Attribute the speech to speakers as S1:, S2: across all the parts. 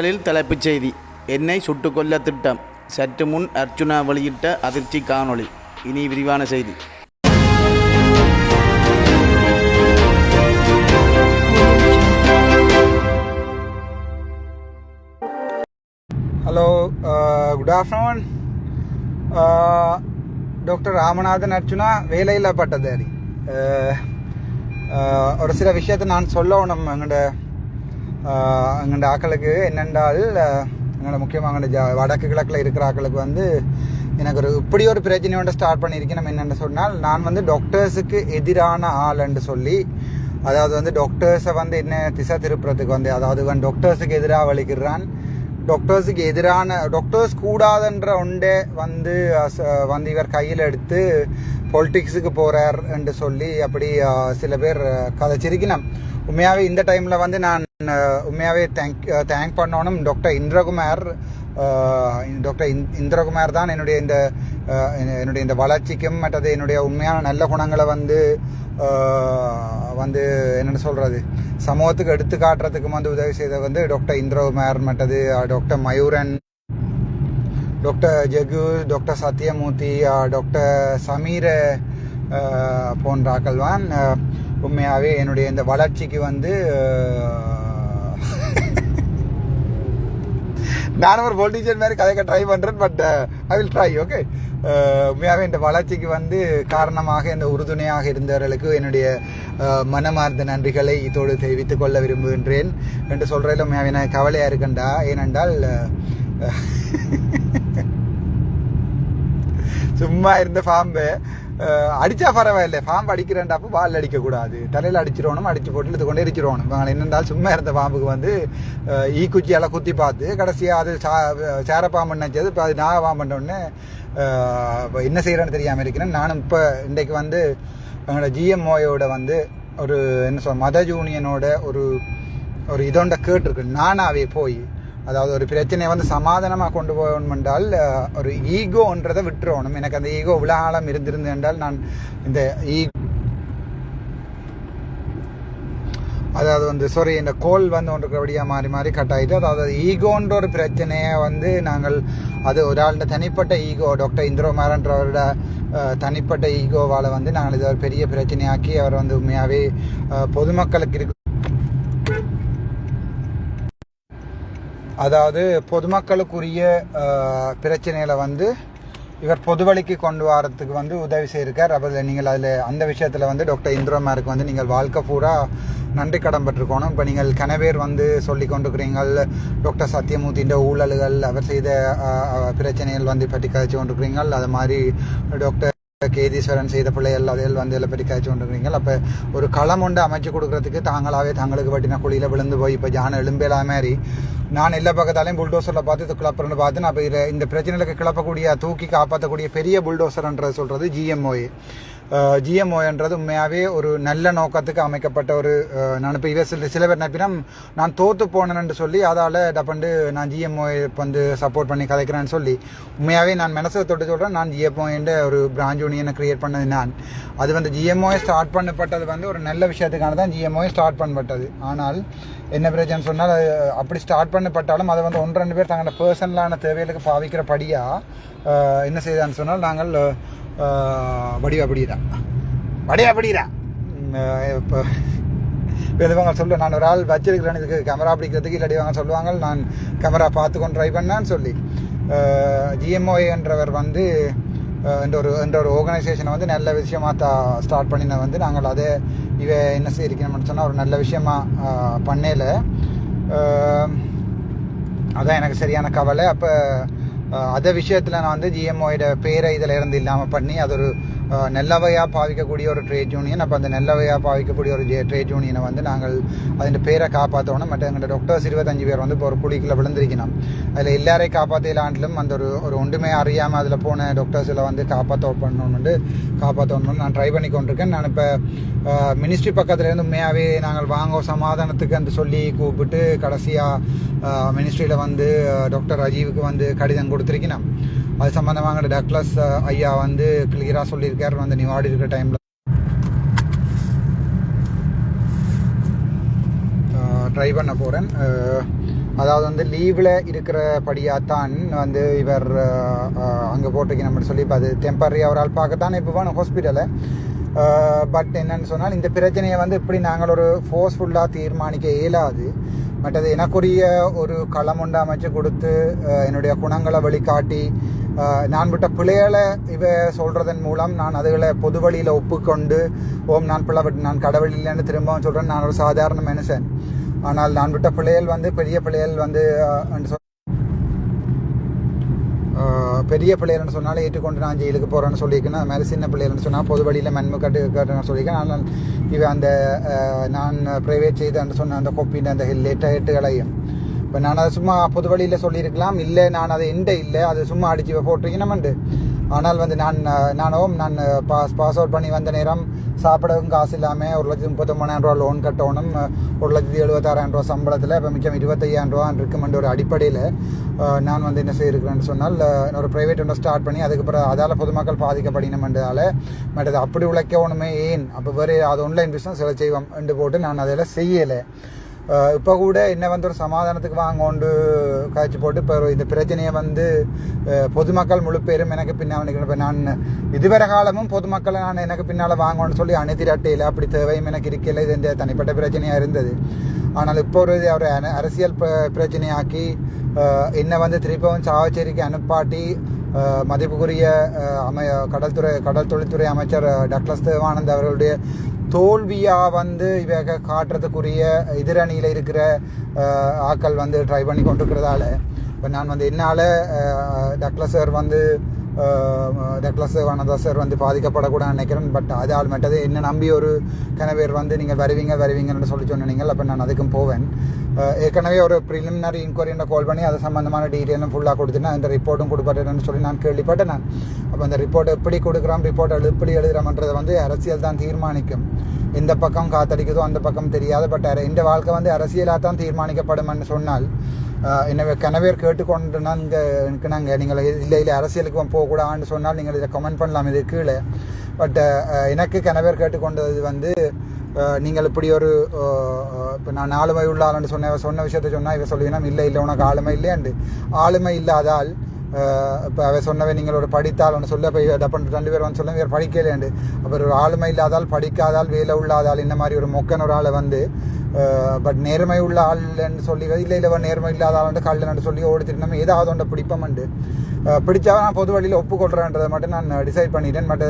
S1: முதலில் தலைப்புச் செய்தி. என்னை சுட்டுக்கொல்ல திட்டம். சற்று முன் அர்ச்சுனா வெளியிட்ட அதிர்ச்சி காணொளி. இனி விரிவான செய்தி.
S2: Hello good afternoon doctor Ramanathan Archchuna வேலையில்லா பட்டதாரி. Uh, uh, ஒரு சில விஷயத்தை நான் சொல்லணும் எங்கள்கிட்ட எங்கள்ட ஆக்களுக்கு என்னென்றால் எங்களோட முக்கியமாக எங்கள்ட ஜா வடக்கு கிழக்கில் இருக்கிற ஆக்களுக்கு வந்து எனக்கு ஒரு இப்படி ஒரு பிரச்சனையோட ஸ்டார்ட் பண்ணியிருக்கேன் நம்ம என்னென்னு சொன்னால் நான் வந்து டாக்டர்ஸுக்கு எதிரான ஆள்ன்னு சொல்லி அதாவது வந்து டாக்டர்ஸை வந்து என்ன திசை திருப்புறதுக்கு வந்து அதாவது வந்து டாக்டர்ஸுக்கு எதிராக வலிக்கிறான். டாக்டர்ஸுக்கு எதிரான டாக்டர்ஸ் கூடாதுன்ற ஒன்றே வந்து வந்து இவர் கையில் எடுத்து பொலிட்டிக்ஸுக்கு போகிறார் என்று சொல்லி அப்படி சில பேர் அஹ், கதைச்சிருக்கணும் உண்மையாகவே இந்த டைமில் வந்து நான் உண்மையாகவே தேங்க் தேங்க் பண்ணணும். டாக்டர் இந்திரகுமார் டாக்டர் இந்- இந்திரகுமார் தான் என்னுடைய இந்த என்னுடைய இந்த வளர்ச்சிக்கும் மற்றது என்னுடைய உண்மையான நல்ல குணங்களை வந்து வந்து என்னென்னு சொல்கிறது சமூகத்துக்கு எடுத்து காட்டுறதுக்கு வந்து உதவி செய்தது வந்து டாக்டர் இந்திரகுமார் மற்றது doctor Mayuran doctor Jagu doctor Sathyamoorthy doctor Sameera போன்ற ஆக்கள்வான் உண்மையாகவே என்னுடைய இந்த வளர்ச்சிக்கு வந்து uh, நான் நானும் ஒரு பொலிட்டீஷியன் மாதிரி கதைக்க ட்ரை பண்ணுறேன் but I uh, will try okay uh, உண்மையாகவே இந்த வளர்ச்சிக்கு வந்து காரணமாக இந்த உறுதுணையாக இருந்தவர்களுக்கு என்னுடைய மனமார்ந்த நன்றிகளை இதோடு தெரிவித்துக் கொள்ள விரும்புகின்றேன். என்று சொல்கிறதில் உண்மையாகவே நான் கவலையாக இருக்கண்டா? ஏனென்றால் சும்மா இருந்த பாம்பு அஹ், அடிச்சா பரவாயில்ல. பாம்பு அடிக்கிறேன்டாப்போ பால் அடிக்கக்கூடாது. தலையில் அடிச்சிடணும் அடிச்சு போட்டு இது கொண்டு எரிச்சிடணும் என்னென்றால் சும்மா இருந்த பாம்புக்கு வந்து ஈக்குச்சியெல்லாம் ஈ குத்தி பார்த்து கடைசியாக அது சா சேரப்பாம்பு நினச்சது இப்போ அது நாகப்பாம்புன்னொடனே என்ன செய்கிறேன்னு தெரியாமல் இருக்கிறேன். நானும் இப்போ இன்றைக்கு வந்து எங்களோட ஜிஎம்ஓயோட வந்து ஒரு என்ன சொல் மத யூனியனோட ஒரு ஒரு இதோண்ட கேட்டிருக்கு. நானாவே போய் அதாவது ஒரு பிரச்சனையை வந்து சமாதானமாக கொண்டு போகணும் என்றால் ஒரு ஈகோன்றதை விட்டுறணும். எனக்கு அந்த ஈகோ உலகாலம் இருந்திருந்து என்றால் நான் இந்த ஈ அதாவது வந்து சாரி இந்த கோல் வந்து ஒன்று இருக்கிறபடியாக மாறி மாறி கட் ஆகிட்டு அதாவது ஈகோன்ற ஒரு பிரச்சனையை வந்து நாங்கள் அது ஒரு ஆளுடைய தனிப்பட்ட ஈகோ டாக்டர் இந்திரகுமாரன்றவரோட தனிப்பட்ட ஈகோவால் வந்து நாங்கள் இதை ஒரு பெரிய பிரச்சனையாக்கி அவர் வந்து உண்மையாகவே பொதுமக்களுக்கு இருக்கு அதாவது பொதுமக்களுக்குரிய பிரச்சனைகளை வந்து இவர் பொதுவழிக்கு கொண்டு வரத்துக்கு வந்து உதவி செய்திருக்கார். அப்போ நீங்கள் அதில் அந்த விஷயத்தில் வந்து டாக்டர் இந்திரமாருக்கு வந்து நீங்கள் வாழ்க்கை பூரா நன்றி கடன் பட்டிருக்கணும் இப்போ நீங்கள் கனவேர் வந்து சொல்லி கொண்டிருக்கிறீங்கள் டாக்டர் சத்யமூர்த்தின்ற ஊழல்கள் அவர் செய்த பிரச்சனைகள் வந்து பற்றி கழிச்சு கொண்டிருக்கிறீங்கள். அது மாதிரி டாக்டர் கேதீஸ்வரன் செய்த பிள்ளை அதில் வந்து எல்லாம் பற்றி காய்ச்சி கொண்டிருக்கீங்க அப்போ ஒரு களம் ஒன்று அமைச்சு கொடுக்கறதுக்கு தாங்களாவே தங்களுக்கு வட்டின குழியில் விழுந்து போய் இப்போ ஜான எலும்பேலா மாதிரி நான் எல்லா பக்கத்தாலையும் புல்டோசரில் பார்த்து இது கிளப்புறன்னு பார்த்து நான் இப்போ இதில் இந்த பிரச்சனைகளுக்கு கிளப்பக்கூடிய தூக்கி காப்பாற்றக்கூடிய பெரிய புல்டோசர்ன்றது சொல்கிறது ஜிஎம்ஓஏ ஜிஎம்ஓன்றது உண்மையாகவே ஒரு நல்ல நோக்கத்துக்கு அமைக்கப்பட்ட ஒரு அஹ், நான் இப்போ சில சில பேர் நினைப்பினம் நான் தோற்று போனேன்னு சொல்லி அதால் டப்பண்டு நான் ஜிஎம்ஓ வந்து சப்போர்ட் பண்ணி கதைக்கிறேன்னு சொல்லி. உண்மையாகவே நான் மனசை தொட்டு சொல்கிறேன் நான் ஜிஎம்ஓன்ற ஒரு பிரான்ச் யூனியனை கிரியேட் பண்ணது நான். அது வந்து ஜிஎம்ஓ ஸ்டார்ட் பண்ணப்பட்டது வந்து ஒரு நல்ல விஷயத்துக்கான தான் ஜிஎம்ஓ ஸ்டார்ட் பண்ணப்பட்டது. ஆனால் என்ன பிரச்சனை சொன்னால் அப்படி ஸ்டார்ட் பண்ணப்பட்டாலும் அதை வந்து ஒன்று ரெண்டு பேர் தங்களோட பர்சனலான தேவைகளுக்கு பாவிக்கிற படியாக என்ன செய்தான்னு சொன்னால் நாங்கள் வடிவா படிடா வடிவா படிடா இப்போ பெரியவங்க சொல்ல நான் ஒரு ஆள் வச்சிருக்கிறேன் இதுக்கு கேமரா பிடிக்கிறதுக்கு இல்லாடிவாங்க சொல்லுவாங்க நான் கேமரா பார்த்துக்கொண்டு ட்ரை பண்ணேன்னு சொல்லி. ஜிஎம்ஓஏன்றவர் வந்து இந்த என்ற ஒரு என்ற ஒரு ஆர்கனைசேஷனை வந்து நல்ல விஷயமா தா ஸ்டார்ட் பண்ணின வந்து நாங்கள் அதை இவ என்ன செய்யணும்னு சொன்னால் ஒரு நல்ல விஷயமா பண்ணல. அதான் எனக்கு சரியான கவலை. அப்போ அதை விஷயத்தில் நான் வந்து ஜிஎம்ஓயோட பேரை இதில் இருந்து இல்லாமல் பண்ணி அது ஒரு நல்லவையாக பாவிக்கக்கூடிய ஒரு ட்ரேட் யூனியன் அப்போ அந்த நல்லவையாக பாவிக்கக்கூடிய ஒரு ட்ரேட் யூனியனை வந்து நாங்கள் அதன் பேரை காப்பாற்றணும் மற்ற எங்களோட டாக்டர்ஸ் இருபத்தஞ்சு பேர் வந்து இப்போ ஒரு குழிக்குள்ள விழுந்திருக்கணும். அதில் எல்லாரையும் காப்பாற்றலாண்டிலும் அந்த ஒரு ஒரு ஒன்றுமே அறியாமல் அதில் போன டாக்டர்ஸில் வந்து காப்பாற்ற பண்ணணும்னு காப்பாற்றணும்னு நான் ட்ரை பண்ணி கொண்டிருக்கேன். நான் இப்போ மினிஸ்ட்ரி பக்கத்துலேருந்து உண்மையாகவே நாங்கள் வாங்க சமாதானத்துக்கு அந்த சொல்லி கூப்பிட்டு கடைசியாக மினிஸ்ட்ரியில் வந்து டாக்டர் ராஜீவுக்கு வந்து கடிதம் கொடுத்துருக்கேன் அது சம்மந்தமாக டக்ளஸ் ஐயா வந்து கிளியராக சொல்லியிருக்கார். வந்து நிவாடி இருக்கிற டைமில் ட்ரை பண்ண போகிறேன் அதாவது வந்து லீவில் இருக்கிறபடியாக தான் வந்து இவர் அங்கே போட்டிருக்கணும் சொல்லி இப்போ அது டெம்பரரி அவரால் பார்க்கத்தான் இப்போ வேணும் ஹாஸ்பிட்டலை பட் என்னன்னு சொன்னால் இந்த பிரச்சனையை வந்து இப்படி நாங்கள் ஒரு ஃபோர்ஸ்ஃபுல்லாக தீர்மானிக்க இயலாது. மற்றது எனக்குரிய ஒரு களம் உண்டு அமைச்சு கொடுத்து என்னுடைய குணங்களை வழிகாட்டி நான் விட்ட பிள்ளைகளை இவ சொல்கிறதன் மூலம் நான் அதுகளை பொது வழியில் ஒப்புக்கொண்டு ஓம் நான் பிள்ளை விட்டு நான் கடவுள் இல்லைன்னு திரும்பவும் சொல்கிறேன் நான் ஒரு சாதாரண மனுஷன். ஆனால் நான் விட்ட பிள்ளைகள் வந்து பெரிய பிள்ளைகள் வந்து பெரிய பிள்ளைகள்னு சொன்னாலும் ஏற்றுக்கொண்டு நான் ஜெயிலுக்கு போகிறேன்னு சொல்லியிருக்கேன். அது மாதிரி சின்ன பிள்ளைகள்னு சொன்னால் பொது வழியில் மென்மை கட்டு கட்டுன்னு சொல்லியிருக்கேன். ஆனால் இவன் அந்த நான் ப்ரைவேட் செய்தேன்னு சொன்ன அந்த கொப்பின் அந்த லேட்டாக எட்டுகளையும் இப்போ நான் அதை சும்மா பொது வழியில் சொல்லியிருக்கலாம். இல்லை நான் அதை எண்ட இல்லை. அது சும்மா அடித்து போட்டிருக்கணும்ண்டு ஆனால் வந்து நான் நானும் நான் பாஸ் பாஸ் அவுட் பண்ணி வந்த நேரம் சாப்பிடவும் காசு இல்லாமல் ஒரு லட்சத்தி முப்பத்தொம்பதாயிரம் ரூபா லோன் கட்டணும். ஒரு லட்சத்தி எழுபத்தாறாயிரம் ரூபா சம்பளத்தில் இப்போ மிச்சம் இருபத்தையாயிரம் ரூபா இருக்குமென்ற ஒரு அடிப்படையில் நான் வந்து என்ன செய்யிருக்கிறேன்னு சொன்னால் அஹ், ஒரு ப்ரைவேட் ஒன்று ஸ்டார்ட் பண்ணி அதுக்கப்புறம் அதால் பொதுமக்கள் பாதிக்கப்படினமென்றதால மற்றது அப்படி உழைக்கணுமே ஏன்? அப்போ வேறு அது ஆன்லைன் பிஸ்னஸ் சில செய்வோம் என்று போட்டு நான் அதில் செய்யலை. இப்போ கூட என்ன வந்து ஒரு சமாதானத்துக்கு வாங்கோண்டு காய்ச்சி போட்டு இப்போ இந்த பிரச்சனையை வந்து பொதுமக்கள் முழு பேரும் எனக்கு பின்னால் நிற்கணும் இப்போ நான் இதுவரை காலமும் பொதுமக்களை நான் எனக்கு பின்னால் வாங்கணும்னு சொல்லி அணைத்திரட்டையில் அப்படி தேவையும் எனக்கு இருக்கல இது இந்த தனிப்பட்ட பிரச்சனையாக இருந்தது ஆனால் இப்போ ஒரு ஒரு அரசியல் பிரச்சனையாக்கி என்னை வந்து திருப்பவும் சாவச்சேரிக்கு அனுப்பாட்டி மதிப்புக்குரிய அமை கடல்துறை கடல் தொழில்துறை அமைச்சர் டக்ளஸ் தேவானந்த் அவர்களுடைய தோல்வியாக வந்து இவக காட்டுறதுக்குரிய எதிரணியில் இருக்கிற ஆக்கள் ஆட்கள் வந்து ட்ரை பண்ணி கொண்டிருக்கிறதால இப்போ நான் வந்து என்னால் டக்ளஸ் சார் வந்து டக்ளஸ் வனதாசர் சார் வந்து பாதிக்கப்படக்கூடாதுன்னு நினைக்கிறேன். பட் அதால் மட்டது என்ன நம்பி ஒரு கனவேர் வந்து நீங்கள் வருவீங்க வருவீங்கன்னு சொல்லி சொன்னீங்க அப்போ நான் அதுக்கும் போவேன். ஏற்கனவே ஒரு ப்ரிலிமினரி இன்கொயரின்னு கால் பண்ணி அது சம்மந்தமான டீட்டெயிலும் ஃபுல்லாக கொடுத்துட்டு அந்த ரிப்போர்ட்டும் கொடுப்பட்டேன்னு சொல்லி நான் கேள்விப்பட்டேன். நான் அப்போ அந்த ரிப்போர்ட் எப்படி கொடுக்குறோம் ரிப்போர்ட் எழு எப்படி எழுதுகிறோம்ன்றதை வந்து அரசியல் தான் தீர்மானிக்கும். எந்த பக்கம் காத்தடிக்குதோ அந்த பக்கம் தெரியாது. பட் இந்த வாழ்க்கை வந்து அரசியலாக தான் தீர்மானிக்கப்படும்னு சொன்னால் எனவே கனவேர் கேட்டுக்கொண்டு நாங்கள் எனக்கு நாங்கள் நீங்கள் இல்லை இல்லை அரசியலுக்கு போகக்கூடாதுன்னு சொன்னால் நீங்கள் இதை கமெண்ட் பண்ணலாம். இது கீழே. பட் எனக்கு கனவேர் கேட்டுக்கொண்டது வந்து நீங்கள் இப்படி ஒரு இப்போ நான் ஆளுமை உள்ள ஆளுன்னு சொன்ன சொன்ன விஷயத்த சொன்னால் இவ சொல்லுவீங்கன்னா இல்லை இல்லை உனக்கு ஆளுமை இல்லையாண்டு. ஆளுமை இல்லாதால் இப்போ அவ சொன்னவை நீங்கள் ஒரு படித்தால் ஒன்று சொல்ல போய் டப்பன் ரெண்டு பேர் வந்து சொல்ல வேறு படிக்கலேண்டு அப்புறம் ஒரு ஆளுமை இல்லாதால் படிக்காதால் வேலை உள்ளாதால் இந்த மாதிரி ஒரு மொக்கன் ஒரு ஆளை வந்து பட் நேர்மை உள்ள ஆள்ன்னு சொல்லி இல்லை இல்லை நேர்மை இல்லாத ஆளுண்டு கல்லன்னு சொல்லி ஓடிச்சிட்டு நம்ம ஏதாவது ஒன்றை பிடிப்போம்ண்டு பிடிச்சா நான் பொது வழியில் ஒப்புக்கொள்கிறேன்றதை மட்டும் நான் டிசைட் பண்ணிட்டேன். பட்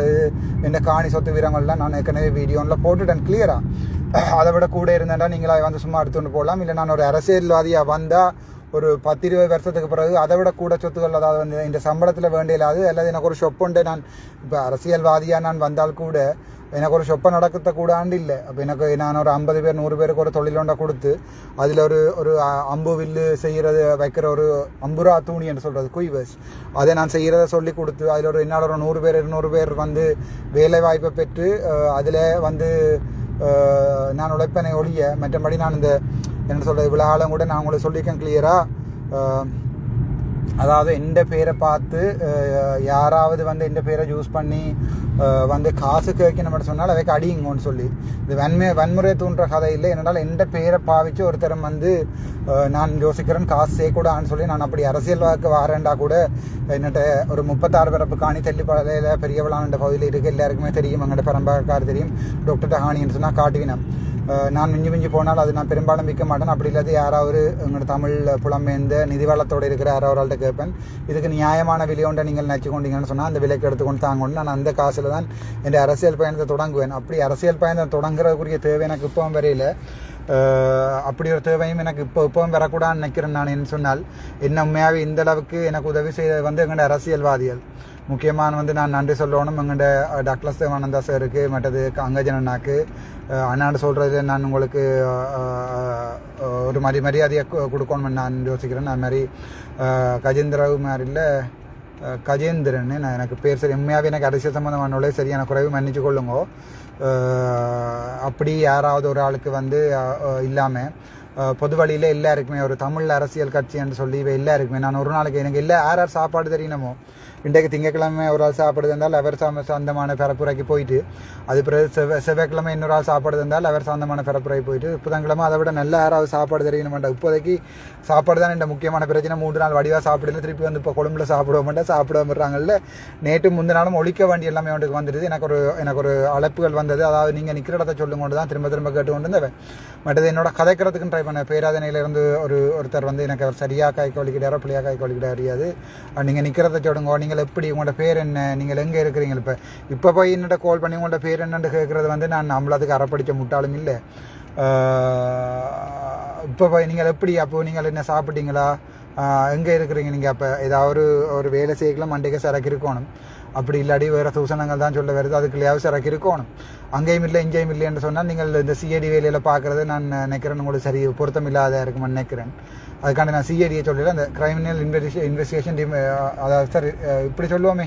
S2: இந்த காணி சொத்து வீரங்கள்லாம் நான் ஏற்கனவே வீடியோவில் போட்டுட்டேன் கிளியராக அதை விட கூட இருந்தேன்டா நீங்களா வந்து சும்மா எடுத்துகிட்டு போகலாம் இல்லை நான் ஒரு அரசியல்வாதியாக வந்தால் ஒரு பத்து இருபது வருஷத்துக்கு பிறகு அதை விட கூட சொத்துக்கள் அதாவது வந்து இந்த சம்பளத்தில் வேண்டியலாது அல்லது எனக்கு ஒரு ஷொப்புண்டு உண்டு நான் இப்போ அரசியல்வாதியாக நான் வந்தால் கூட எனக்கு ஒரு ஷொப்பை நடக்கத்த கூடாண்டு இல்லை அப்போ எனக்கு நான் ஒரு ஐம்பது பேர் நூறு பேருக்கு ஒரு தொழிலொண்டை கொடுத்து அதில் ஒரு ஒரு அம்பு வில்லு செய்கிறது வைக்கிற ஒரு அம்புரா தூணி என்று சொல்கிறது குய்வஸ் அதை நான் செய்கிறத சொல்லி கொடுத்து அதில் ஒரு என்னோட ஒரு நூறு பேர் இருநூறு பேர் வந்து வேலை வாய்ப்பை பெற்று அதில் வந்து நான் உழைப்பனை ஒழிய மற்றபடி நான் இந்த என்ன சொல்கிறது இவ்வளோ ஆளும் கூட நான் உங்களுக்கு சொல்லியிருக்கேன் கிளியராக அதாவது எந்த பேரை பார்த்து யாராவது வந்து எந்த பேரை யூஸ் பண்ணி வந்து காசு கேட்கணும் சொன்னால் அவைக்கு அடியுங்கன்னு சொல்லி. இது வன்மை வன்முறை தூண்டுற கதை இல்லை. என்னால் எந்த பேரை பாவிச்சு ஒருத்தரம் வந்து நான் யோசிக்கிறேன் காசு செய்யக்கூடாதுன்னு சொல்லி நான் அப்படி அரசியல் வாக்கு வாரேண்டா கூட என்னட்ட ஒரு முப்பத்தாறு பிறப்பு காணி தெல்லிப்பாளையில் பெரியவளான பகுதியில் இருக்குது எல்லாருக்குமே தெரியும். எங்கள்கிட்ட பரம்பக்கார் தெரியும். டாக்டர் டஹானின்னு சொன்னால் காட்டுவினம் நான் மிஞ்சி மிஞ்சி போனால் அது நான் பெரும்பாலும் விற்க மாட்டேன். அப்படி இல்லாத யாராவது எங்களோட தமிழ் புலம்பெயர்ந்த நிதிவளத்தோடு இருக்கிற யாராவது கேட்பேன். இதுக்கு நியாயமான விலையோண்டை நீங்கள் நினச்சி கொண்டீங்கன்னு சொன்னால் அந்த விலைக்கு எடுத்துக்கொண்டு தாங்கணும். நான் அந்த காசில் தான் என் அரசியல் பயணத்தை தொடங்குவேன். அப்படி அரசியல் பயணத்தை தொடங்குறதுக்குரிய தேவை எனக்கு இப்போவும் வரையில. அப்படி ஒரு தேவையும் எனக்கு இப்போ இப்போவும் வரக்கூடாதுன்னு நினைக்கிறேன் நான் என்ன சொன்னால் என்ன உண்மையாகவே இந்த அளவுக்கு எனக்கு உதவி செய்தது வந்து எங்களோட அரசியல்வாதிகள். முக்கியமான வந்து நான் நன்றி சொல்லணும் எங்கள்கிட்ட டாக்டர் தேவானந்தா சாருக்கு மற்றது அங்கஜன் அண்ணாண்டு சொல்கிறது நான் உங்களுக்கு ஒரு மாதிரி மரியாதையை கொடுக்கணும்னு நான் யோசிக்கிறேன். அது மாதிரி கஜேந்திரவு மாதிரில கஜேந்திரன் நான் எனக்கு பேர் சரி உண்மையாகவே எனக்கு அரசியல் சம்மந்தமானவளே சரியான குறைவு மன்னிச்சு கொள்ளுங்கோ. அப்படி யாராவது ஒரு ஆளுக்கு வந்து இல்லாமல் பொது வழியில் எல்லாருக்குமே ஒரு தமிழ் அரசியல் கட்சி என்று சொல்லி இவை எல்லாருக்குமே நான் ஒரு நாளைக்கு எனக்கு எல்லா யார் யார் சாப்பாடு தெரியணுமோ? இன்றைக்கு திங்கக்கிழமை ஒரு ஆள் சாப்பிடுறது இருந்தால் அவர் சொந்தமான பரப்புரைக்கு போயிட்டு அது பிறகு செவ்வாய் செவ்வாய்க்கிழமை இன்னொரு ஆள் சாப்பிடுறது இருந்தால் அவர் சொந்தமான பரப்புரைக்கு போயிட்டு புதன்கிழமை அதை விட நல்ல யாராவது சாப்பாடு தெரியணும் இப்போதைக்கு சாப்பாடு தான் இந்த முக்கியமான பிரச்சனை. மூன்று நாள் வடிவாக சாப்பிடல திருப்பி வந்து இப்போ கொழும்புல சாப்பிட மாட்டேன் சாப்பிட விடுறாங்கல்ல. நேற்று முந்தின நாளும் ஒழிக்க வேண்டிய எல்லாமே அவனுக்கு வந்துடுது. எனக்கு ஒரு எனக்கு ஒரு அழைப்புகள் வந்தது. அதாவது நீங்கள் நிற்கிற இடத்த சொல்லுங்க கொண்டு தான் திரும்ப திரும்ப கேட்டு கொண்டு இருந்தவன் மற்றது என்னோட கதைக்கிறதுக்குன்னு ட்ரை பண்ணேன். பேராதனையிலேருந்து ஒரு ஒருத்தர் வந்து எனக்கு அவர் சரியாக கை கவலிக்கிட்டாரோ பிள்ளையாக கை கவலிக்கிட்டார் அறியாது நீங்கள் நிற்கிறத சொல்லுங்க. நீங்கள் எப்படி உங்களோட பேர் என்ன நீங்கள் எங்கே இருக்கிறீங்க? இப்போ இப்போ போய் என்னட்ட கால் பண்ணி உங்களோட பேர் என்னன்னு கேட்குறது வந்து நான் நம்மளதுக்கு அறப்படிச்ச முட்டாளும் இல்லை. இப்போ போய் நீங்கள் எப்படி அப்போ நீங்கள் என்ன சாப்பிட்டீங்களா? எங்கே இருக்கிறீங்க? நீங்கள் அப்போ ஏதாவது ஒரு ஒரு வேலை செய்யலாம் மண்டைக்கு சரக்கு இருக்கணும். அப்படி இல்லாடி வேறு சூசனங்கள் தான் சொல்ல வருது. அதுக்குள்ளேயாவது சரக்கு இருக்கணும். அங்கேயும் இல்லை இங்கேயும் இல்லைன்னு சொன்னால் நீங்கள் இந்த சிஐடி வேலையில் பார்க்குறது நான் நினைக்கிறேன் உங்களுக்கு சரி பொருத்தம் இல்லாத இருக்குமென்னு நினைக்கிறேன். அதுக்காண்டி நான் சிஐடியை சொல்லல அந்த கிரைமினல் இன்வெஸ்டிகே இன்வெஸ்டிகேஷன் டீம் அதாவது சார் இப்படி சொல்லுவோமே.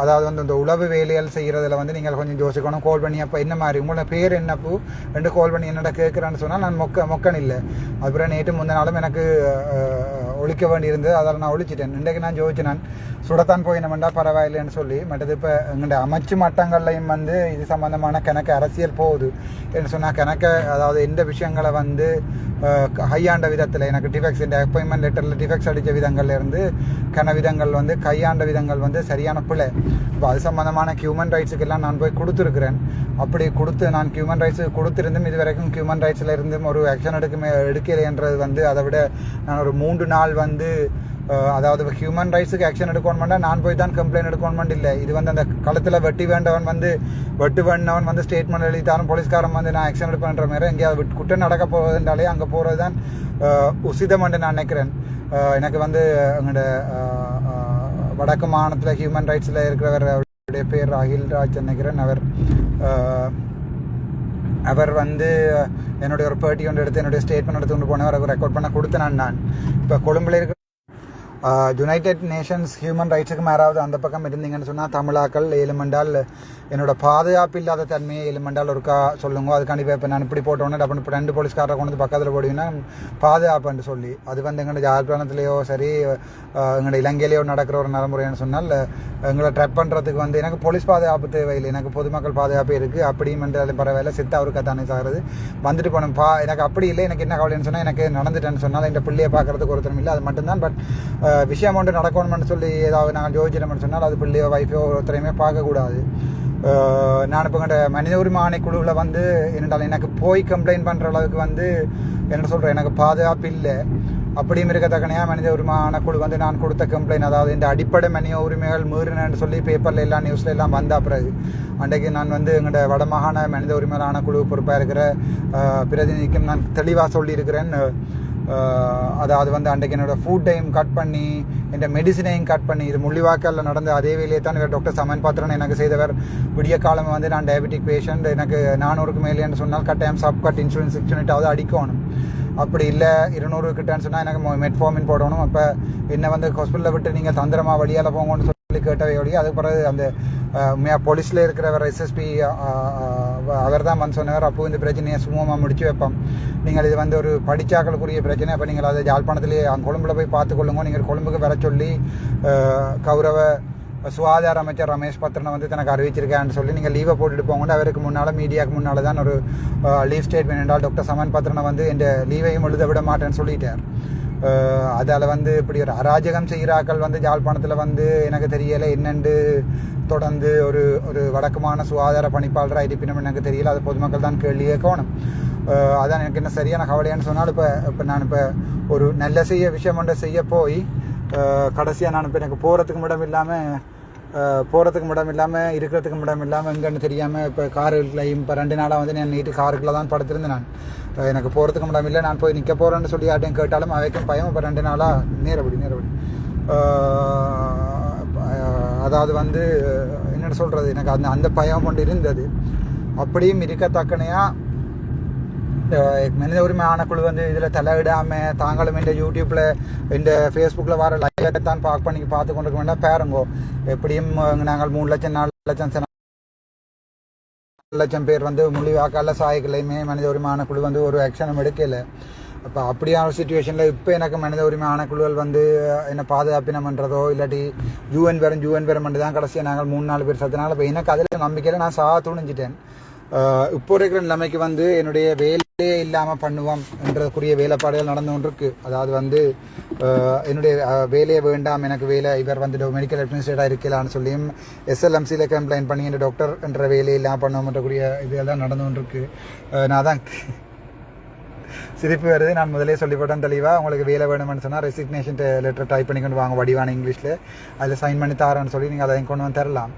S2: அதாவது வந்து இந்த உளவு வேலைகள் செய்கிறதுல வந்து நீங்கள் கொஞ்சம் யோசிக்கணும். கால் பண்ணி அப்போ என்ன மாதிரி? உங்களோட பேர் என்னப்போ ரெண்டு கால் பண்ணி என்னடா கேட்குறான்னு சொன்னால் நான் மொக்க மொக்கன் இல்லை அப்புறம் நேற்று முந்தின நாளும் எனக்கு ஒழிக்க வேண்டியிருந்தது. அதில் நான் ஒழிச்சிட்டேன். இன்றைக்கு நான் ஜோதிச்சு நான் சுடத்தான் போயினமெண்டா பரவாயில்லைன்னு சொல்லி மற்றது இப்போ எங்களுடைய அமைச்சு மட்டங்கள்லையும் வந்து இது சம்மந்தமான கணக்கு அரசியல் போகுது என்று சொன்னால் கணக்கை அதாவது எந்த விஷயங்களை வந்து கையாண்ட விதத்தில் எனக்கு டிஃபெக்ஸ் இந்த அப்பாயின்மெண்ட் லெட்டரில் டிஃபெக்ஸ் அடித்த விதங்கள்லேருந்து கன விதங்கள் வந்து கையாண்ட விதங்கள் வந்து சரியான பிள்ளை இப்போ அது சம்மந்தமான ஹியூமன் ரைட்ஸுக்கெல்லாம் நான் போய் கொடுத்துருக்குறேன். அப்படி கொடுத்து நான் ஹியூமன் ரைட்ஸுக்கு கொடுத்துருந்தும் இது வரைக்கும் ஹியூமன் ரைட்ஸில் இருந்தும் ஒரு ஆக்ஷன் எடுக்குமே எடுக்கலைன்றது வந்து அதை விட நான் ஒரு மூன்று நாள் வந்து அதாவது ஹியூமன் ரைட்ஸுக்கு ஆக்ஷன் எடுக்கணுமெண்டா நான் போய் தான் கம்ப்ளைண்ட் எடுக்கணுமெண்ட் இல்லை. இது வந்து அந்த களத்தில் வெட்டி வேண்டவன் வந்து வெட்டு வேண்டவன் வந்து ஸ்டேட்மெண்ட் எழுதித்தாலும் போலீஸ்காரன் வந்து நான் ஆக்ஷன் எடுப்பேன்ற மாதிரி எங்கேயாவது விட்டு- குற்றம் நடக்க போவதுன்றாலே அங்கே போகிறது தான் உசிதம் என்று நான் நினைக்கிறேன். எனக்கு வந்து எங்களோட வடக்கு மாநிலத்தில் ஹியூமன் ரைட்ஸில் இருக்கிறவர் அவருடைய பேர் அகில் ராஜ் நினைக்கிறேன். அவர் அவர் வந்து என்னுடைய ஒரு பேட்டி கொண்டு எடுத்து என்னுடைய ஸ்டேட்மெண்ட் எடுத்து கொண்டு போனவர் அவர் ரெக்கார்ட் பண்ண கொடுத்தேன் நான். இப்போ கொழும்பில் இருக்க யுனைடெட் நேஷன்ஸ் ஹியூமன் ரைட்ஸுக்கு யாராவது அந்த பக்கம் இருந்தீங்கன்னு சொன்னால் தமிழாக்கள் ஏழுமண்டால் என்னோட பாதுகாப்பு இல்லாத தன்மையை ஏழுமண்டால் ஒருக்கா சொல்லுங்க அதுக்காண்டி இப்போ நான் இப்படி போட்டோன்னே டப்புனு இப்போ ரெண்டு போலீஸ்காரரை கொண்டு வந்து பக்கத்தில் போடுவீங்கன்னா பாதுகாப்புன்னு சொல்லி அது வந்து எங்களோட யாழ்ப்பாணத்துலேயோ சரி எங்களோட இலங்கையிலேயோ நடக்கிற ஒரு நடைமுறைன்னு சொன்னால் எங்களை ட்ரெப் பண்ணுறதுக்கு வந்து எனக்கு போலீஸ் பாதுகாப்பு தேவையில்லை எனக்கு பொதுமக்கள் பாதுகாப்பு இருக்குது அப்படியும் என்றாலும் பரவாயில்ல சித்தா அவருக்கு தானே சாகிறது வந்துட்டு போனோம் பா எனக்கு அப்படி இல்லை எனக்கு என்ன கவலைன்னு சொன்னால் எனக்கு நடந்துட்டேன்னு சொன்னால் இந்த பிள்ளையை பார்க்குறதுக்கு ஒருத்தரும் இல்லை அது மட்டும்தான் பட் விஷயம் ஒன்று நடக்கணும்னு சொல்லி ஏதாவது நாங்கள் யோசிச்சிடம்னு சொன்னால் அது பிள்ளையோ வைஃபோ ஒருத்தரையுமே பார்க்கக்கூடாது. நான் இப்போ கண்ட மனித உரிமை ஆணைக்குழுவில் வந்து என்னடால் எனக்கு போய் கம்ப்ளைண்ட் பண்ணுற அளவுக்கு வந்து என்ன சொல்கிறேன் எனக்கு பாதுகாப்பு இல்லை. அப்படியும் இருக்கத்தக்கனையாக மனித உரிமை ஆணைக்குழு வந்து நான் கொடுத்த கம்ப்ளைண்ட் அதாவது இந்த அடிப்படை மனித உரிமைகள் மீறினேன்னு சொல்லி பேப்பரில் எல்லாம் நியூஸில் எல்லாம் வந்த பிறகு அன்றைக்கு நான் வந்து எங்களோட வடமாகாண மனித உரிமை ஆணைக்குழு பொறுப்பாக இருக்கிற பிரதிநிதிக்கும் நான் தெளிவாக சொல்லியிருக்கிறேன் அதாவது வந்து அன்றைக்கு என்னோட ஃபுட்டையும் கட் பண்ணி என் மெடிசினையும் கட் பண்ணி இது முள்ளிவாக்கல்ல நடந்த அதே வேலையை தான் இவர் டாக்டர் சமன் பாத்திரன் எனக்கு செய்தவர். விடிய காலம் வந்து நான் டயபெட்டிக் பேஷண்ட் எனக்கு நானூறுக்கு மேலேன்னு சொன்னால் கட்டாயம் சப் கட் இன்சூரன்ஸ் சிக்ஸ் யூனிட்டாவது அடிக்கணும். அப்படி இல்லை இருநூறு கிட்டன்னு சொன்னால் எனக்கு மெட்ஃபார்மின் போடணும். அப்போ என்ன வந்து ஹாஸ்பிட்டலில் விட்டு நீங்கள் தந்திரமா வழியால் போங்கன்னு சொல்லி கேட்டவையோடய அதுக்கு பிறகு அந்த போலீஸில் இருக்கிறவர் எஸ்எஸ்பி அவர் தான் வந்து சொன்னவர் அப்போ இந்த பிரச்சனையை சுமூகமாக முடிச்சு வைப்போம். நீங்கள் இது வந்து ஒரு படிச்சாக்களுக்குரிய பிரச்சனை. அப்போ நீங்கள் அதை யாழ்ப்பாணத்திலேயே அங்கே கொழும்பில் போய் பார்த்துக்கொள்ளுங்க நீங்கள் கொழும்புக்கு வர சொல்லி கௌரவ சுகாதார அமைச்சர் ரமேஷ் பத்ரனை வந்து தனக்கு அறிவிச்சிருக்கான்னு சொல்லி நீங்கள் லீவை போட்டுட்டு போங்க அவருக்கு முன்னால் மீடியாவுக்கு முன்னால் தான் ஒரு லீவ் ஸ்டேட்மெண்ட் என்றால் டாக்டர் சமன் பத்ரனை வந்து இந்த லீவையும் எழுத விட மாட்டேன்னு சொல்லிட்டார். அதால் வந்து இப்படி ஒரு அராஜகம் செய்கிறாக்கள் வந்து யாழ்ப்பாணத்தில் வந்து எனக்கு தெரியலை என்னென்று தொடர்ந்து ஒரு ஒரு வடக்குமான சுகாதார பணிப்பாளராக இருப்பினும் எனக்கு தெரியல அது பொதுமக்கள் தான் கேள்வி கேட்கணும். அதான் எனக்கு என்ன சரியான கவலையான்னு சொன்னால் இப்போ இப்போ நான் இப்போ ஒரு நல்ல செய்ய விஷயம் ஒன்றை செய்ய போய் கடைசியாக நான் இப்போ எனக்கு போகிறதுக்கு இடம் இல்லாமல் போகிறதுக்கு இடம் இல்லாமல் இருக்கிறதுக்கு இடம் இல்லாமல் எங்கன்னு தெரியாமல் இப்போ காருக்குள்ளையும் இப்போ ரெண்டு நாளாக வந்து நான் நைட்டு காருக்குள்ளே தான் படுத்திருந்தேன் நான். எனக்கு போகிறதுக்கு இடம் இல்லை நான் போய் நிற்க போகிறேன்னு சொல்லி யார்ட்டையும் கேட்டாலும் அவைக்கும் பயம். இப்போ ரெண்டு நாளாக நேரப்படி நேரப்படி அதாவது வந்து என்னென்னு சொல்கிறது எனக்கு அந்த அந்த பயம் கொண்டு இருந்தது. அப்படியும் இருக்கத்தக்கனையாக மனித உரிமை ஆனக்குழு வந்து இதில் தலையிடாமல் தாங்களும் இந்த யூடியூப்பில் இந்த ஃபேஸ்புக்கில் வர தான் பார்க் பண்ணி பார்த்து கொண்டிருக்க வேண்டாம். பாருங்கோ எப்படியும் நாங்கள் மூணு லட்சம் நாலு லட்சம் நாலு லட்சம் பேர் வந்து முள்ளிவாக்கால சாய்களையுமே மனித உரிமை ஆணைக்குழு வந்து ஒரு ஆக்ஷனும் எடுக்கல. அப்போ அப்படியான ஒரு சுச்சுவேஷனில் இப்போ எனக்கு மனித உரிமை ஆணைக்குழுக்கள் வந்து என்ன பாதுகாப்பினம்ன்றதோ இல்லாட்டி யூஎன் பேரும் யூஎன் பேரும் தான் கடைசியாக நாங்கள் மூணு நாலு பேர் சத்தினால இப்போ எனக்கு அதில் நம்பிக்கையில் நான் சா துணிஞ்சிட்டேன் இப்போ இருக்கிற நிலைமைக்கு வந்து என்னுடைய வேலையே இல்லாமல் பண்ணுவோம் என்றக்குரிய வேலைப்பாடுகள் நடந்து கொண்டிருக்கு. அதாவது வந்து என்னுடைய வேலையை வேலையே வேண்டாம் எனக்கு வேலை இவர் வந்து மெடிக்கல் அட்மினிஸ்ட்ரேட்டாக இருக்கலான்னு சொல்லியும் எஸ்எல்எம்சியில் கம்ப்ளைண்ட் பண்ணி என் டாக்டர் என்ற வேலையை இல்லாமல் பண்ணுவோம்ன்றக்கூடிய இதெல்லாம் நடந்து கொண்டிருக்கு. நான் தான் சிரிப்பு வருது. நான் முதலே சொல்லிவிட்டேன் தெளிவாக உங்களுக்கு வேலை வேணும்னு சொன்னால் ரெசிக்னேஷன் லெட்டர் டைப் பண்ணி கொண்டு வாங்க. வடிவான இங்கிலீஷில் அதில் சைன் பண்ணி தாரேன்னு சொல்லி நீங்கள் அதை கொண்டு வந்து தரலாம்.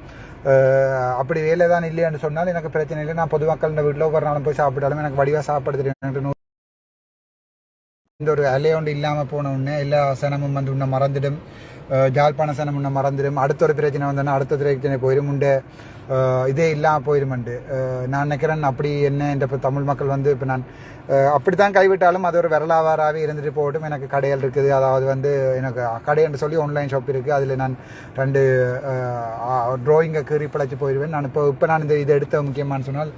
S2: அப்படி வேலை தான் இல்லையான்னு சொன்னால் எனக்கு பிரச்சனை இல்லை. நான் பொதுமக்கள் இந்த வீட்டில் ஒவ்வொரு நாளும் போய் சாப்பிட்டாலும் எனக்கு வடிவாக சாப்பாடு தெரியும். இந்த ஒரு அலையோண்டு இல்லாமல் போன உடனே எல்லா சனமும் வந்து உன்னை மறந்துடும். ஜாழ்ப்பாண சனம் உன்னை மறந்துடும் அடுத்த ஒரு பிரச்சனை வந்தோன்னா அடுத்த பிரச்சனை போயிடும் உண்டு இதே இல்லாமல் போயிருமண்டு நான் நினைக்கிறேன் அப்படி என்ன இந்த இப்போ தமிழ் மக்கள் வந்து இப்போ நான் அப்படி அப்படித்தான் கைவிட்டாலும் அது ஒரு விரலாவாராகவே இருந்துட்டு போகட்டும். எனக்கு கடைகள் இருக்குது. அதாவது வந்து எனக்கு கடைன்னு சொல்லி ஆன்லைன் ஷாப் இருக்குது அதில் நான் ரெண்டு ட்ராயிங்கை கீறி பிழைச்சி போயிடுவேன் நான் இப்போ இப்போ நான் இந்த இதை எடுத்த முக்கியமானு சொன்னால்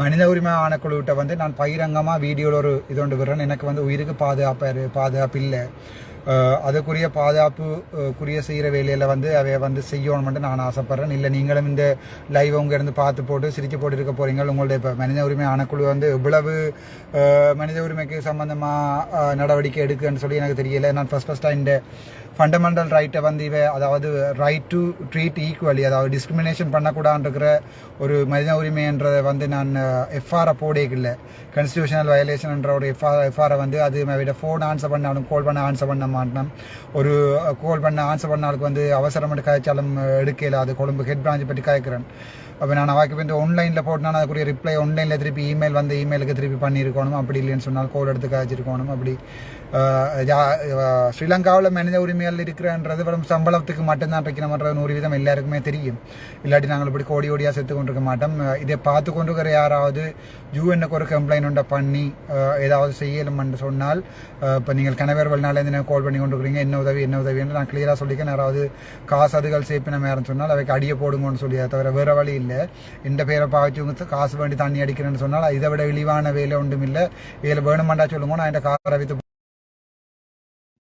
S2: மனித உரிமை ஆணைக்குழுவிட்ட வந்து நான் பகிரங்கமாக வீடியோவில் ஒரு இது ஒன்று விடுறேன் எனக்கு வந்து உயிருக்கு பாதுகாப்பு பாதுகாப்பு இல்லை. அதுக்குரிய பாதுகாப்பு குரிய செய்கிற வேலையில் வந்து அவைய வந்து செய்யணும்னு நான் ஆசைப்பட்றேன். இல்லை நீங்களும் இந்த லைவ் உங்க இருந்து பார்த்து போட்டு சிரிச்சு போட்டு இருக்க போகிறீங்க உங்களுடைய இப்போ மனித உரிமை ஆணைக்குழு வந்து எவ்வளவு மனித உரிமைக்கு சம்மந்தமாக நடவடிக்கை எடுக்குன்னு சொல்லி எனக்கு தெரியல. நான் ஃபர்ஸ்ட் ஃபஸ்ட்டாக இந்த ஃபண்டமெண்டல் ரைட்டை வந்து இவ அதாவது ரைட் டு ட்ரீட் ஈக்குவலி அதாவது டிஸ்கிரிமினேஷன் பண்ணக்கூடாதுன்ற ஒரு மனித உரிமைன்றதை வந்து நான் எஃப்ஆரை போடேக்கில்ல. கான்ஸ்டியூஷனல் வயலேஷன்ன்ற ஒரு எஃப்ஆர் எஃப்ஆரை வந்து அது விட ஃபோன் ஆன்சர் பண்ணாலும் கால் பண்ண ஆன்சர் பண்ண மாட்டேன். ஒரு கால் பண்ண ஆன்சர் பண்ணாலுக்கு வந்து அவசரமாக காய்ச்சாலும் எடுக்கல. அது கொழும்பு ஹெட் பிரான்ச் பற்றி காய்க்கிறேன் அப்போ நான் அவாக்கு வந்து ஆன்லைனில் போட்டுனா அதுக்குரிய ரிப்ளை ஆன்லைனில் திருப்பி இமெயில் வந்து இமெயிலுக்கு திருப்பி பண்ணியிருக்கணும். அப்படி இல்லைன்னு சொன்னால் கோல் எடுத்து காய்ச்சிருக்கணும் அப்படி ஸ்ரீலங்காவில் மனித உரிமைகள் இருக்கிறன்றது வெறும் சம்பளத்துக்கு மட்டும்தான் இருக்கிற நூறு வீதம் எல்லாருக்குமே தெரியும். இல்லாட்டி நாங்கள் இப்படி கோடி கோடியாக செத்து கொண்டிருக்க மாட்டோம். இதை பார்த்து கொண்டிருக்கிற யாராவது யூஎன்னுக்கு ஒரு கம்ப்ளைண்ட் உண்டை பண்ணி ஏதாவது செய்யலும்னு சொன்னால் இப்போ நீங்கள் கணவர் என்ன கால் பண்ணி கொண்டிருக்கிறீங்க என்ன உதவி என்ன உதவின்னு நான் கிளியராக சொல்லிக்கேன் யாராவது காசு அதுகள் சேப்பின மேரன்னு சொன்னால் அவைக்கு அடியை போடுங்கன்னு சொல்லி அதை தவிர வேறு வழி இல்லை. இந்த பேரை பாய்ச்சி காசு வேண்டி தண்ணி அடிக்கிறேன்னு சொன்னால் இதை விட இழிவான வேலை ஒன்றும் இல்லை. வேலை வேணுமாண்டா சொல்லுங்க நான் இந்த காரை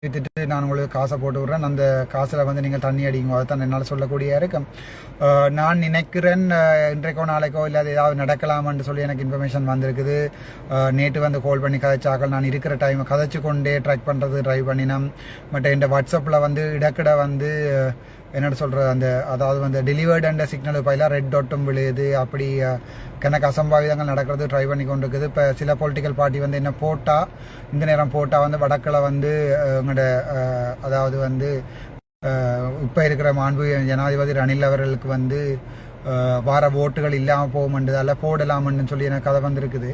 S2: வித்துட்டு நான் உங்களுக்கு காசை போட்டு விட்றேன். அந்த காசில் வந்து நீங்கள் தண்ணி அடிங்க. அதுதான் என்னால் சொல்லக்கூடிய இருக்கும் நான் நினைக்கிறேன் இன்றைக்கோ நாளைக்கோ இல்லாத ஏதாவது நடக்கலாமான்னு சொல்லி எனக்கு இன்ஃபர்மேஷன் வந்திருக்குது. நேற்று வந்து கால் பண்ணி கதைச்சாக்கள் நான் இருக்கிற டைம் கதைச்சு கொண்டே ட்ராக் பண்ணுறது ட்ரை பண்ணினேன். பட் என் வாட்ஸ்அப்பில் வந்து இடக்கிட வந்து என்னோட சொல்கிறது அந்த அதாவது வந்து டெலிவர்டு அண்ட் சிக்னல் பயிலாக ரெட் டாட்டும் விழுது அப்படி கணக்கு அசம்பாவிதங்கள் நடக்கிறது ட்ரை பண்ணி கொண்டு இருக்குது இப்போ சில பொலிட்டிக்கல் பார்ட்டி வந்து என்ன போட்டால் இந்த நேரம் போட்டால் வந்து வடக்கில் வந்து உங்களோட அதாவது வந்து இப்போ இருக்கிற மாண்பு ஜனாதிபதி ரணில் அவர்களுக்கு வந்து வார ஓட்டுகள் இல்லாமல் போகும்ன்றதால போடலாம்னு சொல்லி எனக்கு கதை வந்திருக்குது.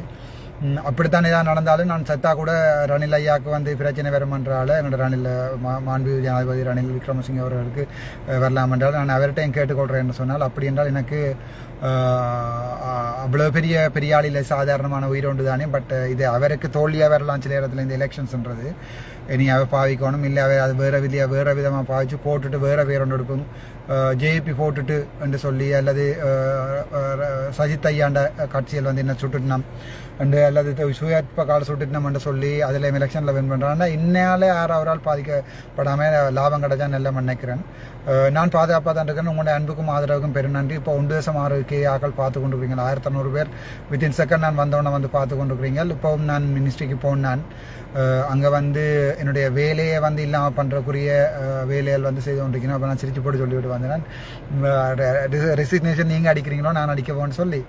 S2: அப்படித்தான் ஏதாவது நடந்தாலும் நான் செத்தா கூட ரணில் ஐயாவுக்கு வந்து பிரச்சனை வருமன்றால என்னோட ரணில் மா- மாண்பு ஜனாதிபதி ரணில் விக்ரமசிங்க அவர்களுக்கு வரலாம் என்றால் நான் அவர்கிட்டையும் என்று சொன்னால் அப்படி என்றால் எனக்கு அவ்வளோ பெரிய பெரிய ஆள் சாதாரணமான உயிரோண்டு தானே பட் இது அவருக்கு தோல்வியாக வரலாம் சில இடத்துல இந்த எலெக்ஷன்ஸ்ன்றது இனி அவ பாவிக்கணும் இல்லை அவ அது வேறு விதியாக வேறு விதமாக பாவிச்சு போட்டுட்டு வேறு வேறு ஒன்று எடுக்கும் ஜேபி போட்டுட்டு என்று சொல்லி அல்லது சஜித் ஐயாண்ட கட்சியில் வந்து என்ன சுட்டுட்டினம் அண்டு அல்லது சுயற்ப கால சுட்டுட்டினம் என்று சொல்லி அதில் எலெக்ஷனில் வின் பண்ணுறாங்க இன்னையால யார் அவரால் பாதிக்கப்படாமல் லாபம் கிடைச்சா நல்ல நினைக்கிறேன் அஹ், நான் பாதுகாப்பாக தான் இருக்கேன் உங்களுடைய அன்புக்கும் ஆதரவுக்கும் பெரும் நன்றி இப்போ ஒன்று தேசம் ஆறு கே ஆக்கள் பார்த்து கொண்டு இருக்கிறீங்க ஆயிரத்தி நூறு பேர் வித்தின் செகண்ட் நான் வந்தவொடனே வந்து பார்த்து கொண்டு இருக்கிறீங்க இப்போ நான் மினிஸ்ட்ரிக்கு போனேன் அங்கே வந்து என்னுடைய வேலையை வந்து இல்லாமல் பண்ணுறக்குரிய வேலைகள் வந்து செய்து கொண்டிருக்கணும் அப்போ நான் சிரிச்சு போட்டு சொல்லிவிட்டு வந்தேன். ரெசிக்னேஷன் நீங்கள் அடிக்கிறீங்களோ நான் அடிக்கவோன்னு சொல்லி.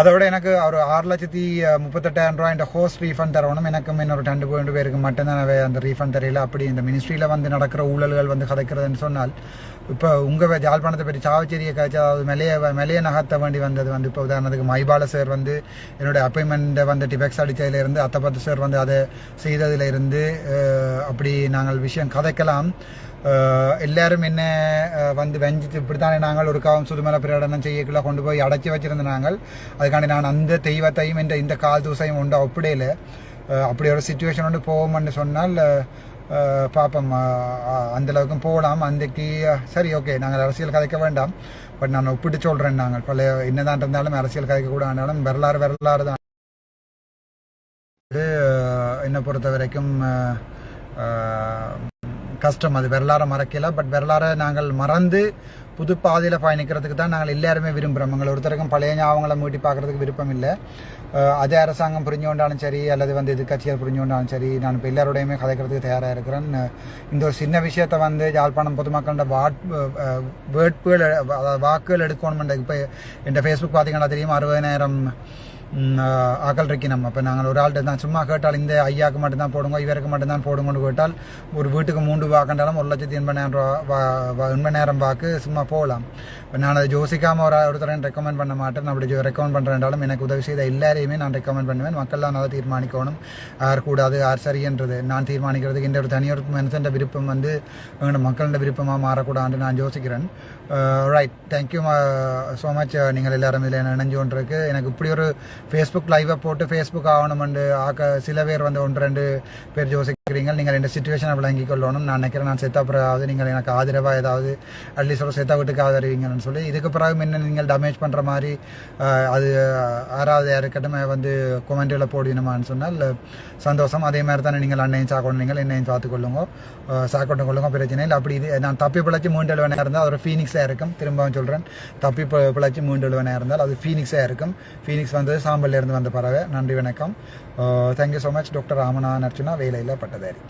S2: அதோட எனக்கு ஒரு ஆறு லட்சத்தி முப்பத்தெட்டாயிரம் ரூபாய் இந்த ஹோஸ்ட் ரீஃபண்ட் தரணும். எனக்கும் இன்னொரு ரெண்டு பாயிண்ட் பேருக்கு மட்டும்தான் அந்த ரீஃபண்ட் தெரியல. அப்படி இந்த மினிஸ்ட்ரியில் வந்து நடக்கிற ஊழல்கள் வந்து கதைக்கிறதுன்னு சொன்னால் இப்போ உங்கள் ஜாழ்ப்பாணத்தை பற்றி சாவச்சேரியை காய்ச்சி அதாவது மெலைய மெலைய நகர்த்த வேண்டி வந்தது வந்து இப்போ உதாரணத்துக்கு மைபால சார் வந்து என்னுடைய அப்பாயின்மெண்ட்டை வந்து டிபெக்ஸ் அடித்ததுலேருந்து அத்தப்பத்து சார் வந்து அதை செய்ததுல இருந்து அப்படி நாங்கள் விஷயம் கதைக்கலாம். எல்லாரும் என்ன வந்து வஞ்சித்து இப்படித்தானே நாங்கள் ஒரு காவம் சுதுமல பிரகடனம் செய்யக்குள்ள கொண்டு போய் அடைச்சி வச்சிருந்த நாங்கள் அதுக்காண்டி நான் அந்த தெய்வத்தையும் இந்த இந்த கால் தூசையும் உண்டு அப்படியில் அப்படி ஒரு சுச்சுவேஷன் ஒன்று போவோம்னு சொன்னால் அஹ் பார்ப்போம் அஹ் அந்த அளவுக்கும் போகலாம் அன்றைக்கு சரி ஓகே நாங்கள் அரசியல் கதைக்க வேண்டாம் பட் நான் ஒப்பிட்டு சொல்கிறேன் நாங்கள் பல என்னதான் இருந்தாலும் அரசியல் கதைக்க கூட ஆனாலும் வரலாறு வரலாறு தான் என்னை பொறுத்த வரைக்கும் கஷ்டம். அது வரலாறு மறக்கல. பட் வரலாறை நாங்கள் மறந்து புது பாதையில் பயணிக்கிறதுக்கு தான் நாங்கள் எல்லாருமே விரும்புகிறோம் எங்களை ஒருத்தருக்கும் பழைய ஞாபகங்களை மீட்டி பார்க்கறதுக்கு விருப்பம் இல்லை அதே அரசாங்கம் புரிஞ்சு கொண்டாலும் சரி அல்லது வந்து எதிர்கட்சிகள் புரிஞ்சு கொண்டாலும் சரி நான் இப்போ எல்லாரோடையுமே கதைக்கிறதுக்கு தயாராக இருக்கிறேன். இந்த ஒரு சின்ன விஷயத்தை வந்து யாழ்ப்பாணம் பொதுமக்களோட வாட் வேட்புகள் அதாவது வாக்குகள் எடுக்கணும் இப்போ என் ஃபேஸ்புக் பார்த்தீங்கன்னா தெரியும் அறுபதாயிரம் ம், நம்ம இப்போ இருக்கணும் அப்போ நாங்கள் ஒரு ஆள்கிட்ட தான் சும்மா கேட்டால் இந்த ஐயாவுக்கு மட்டும்தான் போடுங்க இவருக்கு மட்டும்தான் போடுங்கன்னு கேட்டால் ஒரு வீட்டுக்கு மூன்று வாக்கண்டாலும் ஒரு லட்சத்தி எண்பதாயிரம் ரூபா வா- நேரம் வாக்கு சும்மா போகலாம். இப்போ நான் அதை யோசிக்காமல் ஒரு ஒருத்தரையும் ரெக்கமெண்ட் பண்ண மாட்டேன். அப்படி ரெக்கமெண்ட் பண்ணுறேன்டாலும் எனக்கு உதவி செய்த எல்லாரையுமே நான் ரெக்கமெண்ட் பண்ணுவேன். மக்கள் தான் அதை தீர்மானிக்கணும். யார் கூடாது யார் சரின்றது நான் தீர்மானிக்கிறதுக்கு இந்த ஒரு தனியொரு மனுஷன் விருப்பம் வந்து எங்களோட மக்களோட விருப்பமாக மாறக்கூடாதுன்னு நான் யோசிக்கிறேன். ரைட் தேங்க்யூ ஸோ மச் நீங்கள் எல்லாரும் இதில் இணைஞ்சு கொண்டிருக்கு எனக்கு இப்படி ஒரு ஃபேஸ்புக் லைவை போட்டு ஃபேஸ்புக் ஆகணுமெண்டு. ஆக்க சில பேர் வந்து ஒன்று ரெண்டு பேர் யோசிக்கிறீங்க நீங்கள் ரெண்டு சுச்சுவேஷனை விளங்கி கொள்ளணும். நான் நினைக்கிறேன் நான் செத்த பிறகு நீங்கள் எனக்கு ஆதரவாக ஏதாவது அட்லீஸ்ட் ஒரு செத்த வீட்டுக்கு ஆதரவீங்கன்னு சொல்லி இதுக்கு பிறகு முன்ன நீங்கள் டேமேஜ் பண்ணுற மாதிரி அது யாராவது யாருக்கட்டும் வந்து கொமெண்டில் போடணுமான்னு சொன்னால் சந்தோஷம். அதே மாதிரி தானே நீங்கள் அன்னையும் சாக்கணும் நீங்கள் என்னையும் பார்த்துக்கொள்ளுங்க. சாக்கொண்டு கொள்ளுங்க பிரச்சனை இல்லை. அப்படி இது நான் தப்பி பிழைச்சி மூன்று வேணா இருந்தால் அது ஒரு ஃபீனிக்ஸாக இருக்கும். திரும்பவும் சொல்கிறேன் தப்பி பிழைச்சி மூன்று வேணா இருந்தால் அது ஃபீனிக்ஸாக இருக்கும். ஃபீனிக்ஸ் வந்து சாம்பல்லேருந்து வந்த பறவை. நன்றி வணக்கம். Thank you so much doctor Ramanathan Archchuna வேலையில் பட்டதாரி